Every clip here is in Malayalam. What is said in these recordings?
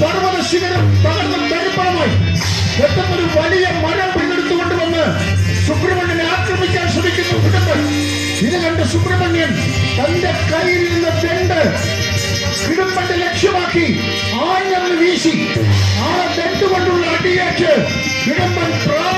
പർവത ശിഖരം തകർന്ന് തരിപ്പണമായി. ഒരു വലിയ മരം പിന്നെടുത്തുകൊണ്ട് വന്ന് സുബ്രഹ്മണ്യനെ ആക്രമിക്കാൻ ശ്രമിക്കുന്നു കുടുംബൻ ഇത് കണ്ട് സുബ്രഹ്മണ്യൻ തന്റെ കയ്യിൽ നിന്ന് ചെണ്ട് കിടുമ്പന്റെ ലക്ഷ്യമാക്കി ആഞ്ഞന്ന് വീശി. ആ ചെണ്ടുകൊണ്ടുള്ള കൊണ്ടുള്ള അടിയേറ്റ് കിടമ്പൻ നിലംപറിച്ചു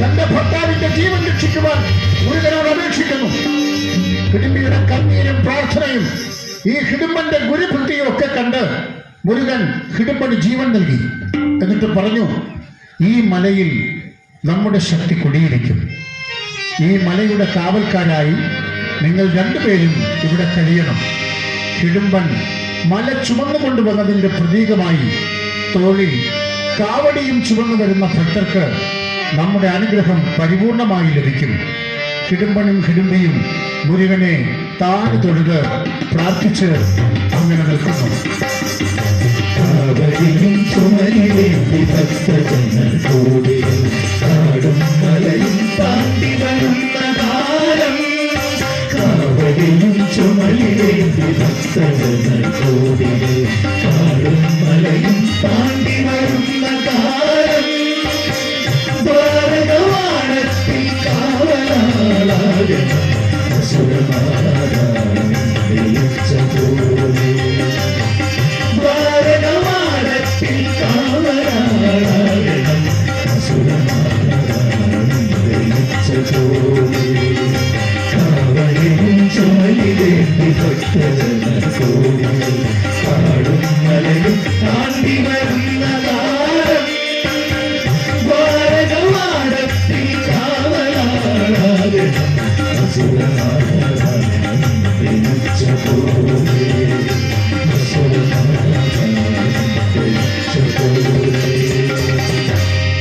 തന്റെ ഭർത്താവിന്റെ ജീവൻ രക്ഷിക്കുവാൻ ഗുരുതരോട് അപേക്ഷിക്കുന്നു. കിടുമ്പിയുടെ കണ്ണീരും പ്രാർത്ഥനയും ഈ ഹിടുമ്പന്റെ ഗുരുഭൃത്തിയും ഒക്കെ കണ്ട് മുരുകൻ ഹിടുമ്പന് ജീവൻ നൽകി. എന്നിട്ട് പറഞ്ഞു ഈ മലയിൽ നമ്മുടെ ശക്തി കുടിയിരിക്കും. ഈ മലയുടെ കാവൽക്കാരായി നിങ്ങൾ രണ്ടുപേരും ഇവിടെ കഴിയണം. ഹിടുമ്പൻ മല ചുമന്നു കൊണ്ടുവന്നതിന്റെ പ്രതീകമായി തോളിൽ കാവടിയും ചുമന്നു വരുന്ന ഭക്തർക്ക് നമ്മുടെ അനുഗ്രഹം പരിപൂർണമായി ലഭിക്കും. ഹിടുമ്പനും ഹിടുമ്പിയും മുരുകനെ താഴ് തൊഴുത് പ്രാർത്ഥിച്ച് അങ്ങനെ നിൽക്കുന്നു. ചുമലിലേന്തി ഭക്തജനൽ പോലെ ചൊല്ലിതേ ഭക്തരെ